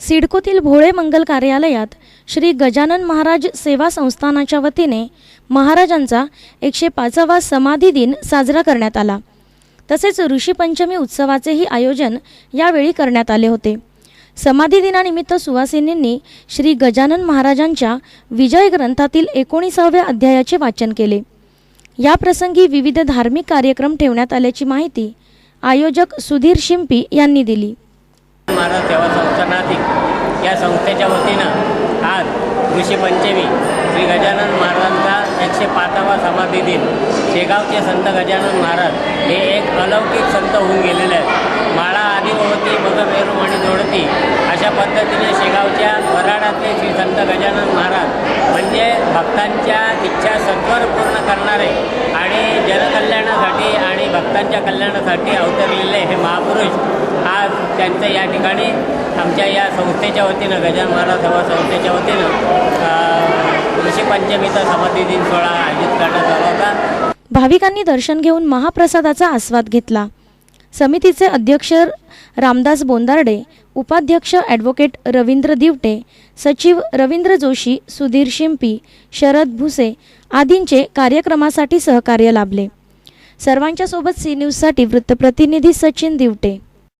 सिडकोतील भोळे मंगल कार्यालयात श्री गजानन महाराज सेवा संस्थानाच्या वतीने महाराजांचा एकशे पाचवा समाधी दिन साजरा करण्यात आला. तसेच ऋषीपंचमी उत्सवाचेही आयोजन यावेळी करण्यात आले होते. समाधी दिनानिमित्त सुवासिनींनी श्री गजानन महाराजांच्या विजय ग्रंथातील एकोणीसाव्या अध्यायाचे वाचन केले. या प्रसंगी विविध धार्मिक कार्यक्रम ठेवण्यात आल्याची माहिती आयोजक सुधीर शिंपी यांनी दिली. महाराज सेवा या संस्थेच्या वतीनं आज ऋषीपंचमी श्री गजानन महाराजांचा एकशे पाचावा समाधी दिन. शेगावचे संत गजानन महाराज हे एक अलौकिक संत होऊन गेलेले आहेत. माळा आदिभवती मगमेरू आणि जोडती अशा पद्धतीने शेगावच्या वराडातले श्री संत गजानन महाराज म्हणजे भक्तांच्या इच्छा सत्वर पूर्ण करणारे आणि जनकल्याणासाठी आणि भक्तांच्या कल्याणासाठी अवतरलेले हे महापुरुष त्यांचं या ठिकाणी आमच्या या संस्थेच्या वतीनं गजान महाराज सभा संस्थेच्या वतीनं अ, ऋषीपंचमीचा समाधी दिन सोहळा आयोजित करण्यात आला होता. भाविकांनी दर्शन घेऊन महाप्रसादाचा आस्वाद घेतला. समितीचे अध्यक्ष रामदास बोंदार्डे उपाध्यक्ष ॲडव्होकेट रवींद्र दिवटे सचिव रवींद्र जोशी सुधीर शिंपी शरद भुसे आदींचे कार्यक्रमासाठी सहकार्य लाभले. सर्वांच्या सोबत सी न्यूजसाठी वृत्तप्रतिनिधी सचिन दिवटे.